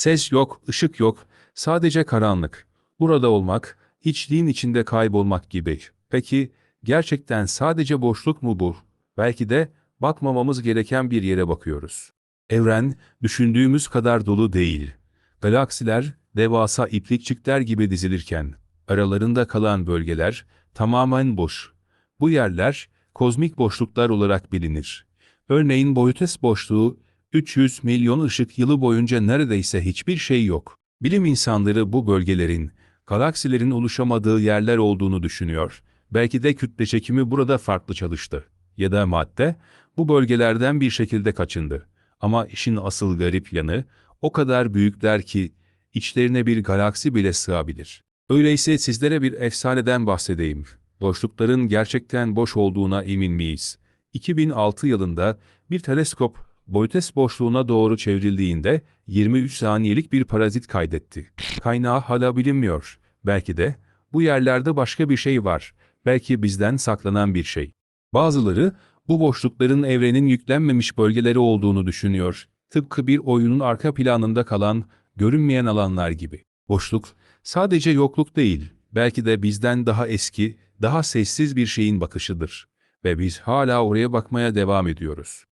Ses yok, ışık yok, sadece karanlık. Burada olmak, hiçliğin içinde kaybolmak gibi. Peki, gerçekten sadece boşluk mu bu? Belki de bakmamamız gereken bir yere bakıyoruz. Evren, düşündüğümüz kadar dolu değil. Galaksiler, devasa iplikçikler gibi dizilirken, aralarında kalan bölgeler tamamen boş. Bu yerler, kozmik boşluklar olarak bilinir. Örneğin Boyutes boşluğu, 300 milyon ışık yılı boyunca neredeyse hiçbir şey yok. Bilim insanları bu bölgelerin, galaksilerin oluşamadığı yerler olduğunu düşünüyor. Belki de kütle çekimi burada farklı çalıştı. Ya da madde, bu bölgelerden bir şekilde kaçındı. Ama işin asıl garip yanı, o kadar büyükler ki, içlerine bir galaksi bile sığabilir. Öyleyse sizlere bir efsaneden bahsedeyim. Boşlukların gerçekten boş olduğuna emin miyiz? 2006 yılında bir teleskop Boytes boşluğuna doğru çevrildiğinde 23 saniyelik bir parazit kaydetti. Kaynağı hala bilinmiyor. Belki de bu yerlerde başka bir şey var. Belki bizden saklanan bir şey. Bazıları bu boşlukların evrenin yüklenmemiş bölgeleri olduğunu düşünüyor. Tıpkı bir oyunun arka planında kalan, görünmeyen alanlar gibi. Boşluk sadece yokluk değil, belki de bizden daha eski, daha sessiz bir şeyin bakışıdır. Ve biz hala oraya bakmaya devam ediyoruz.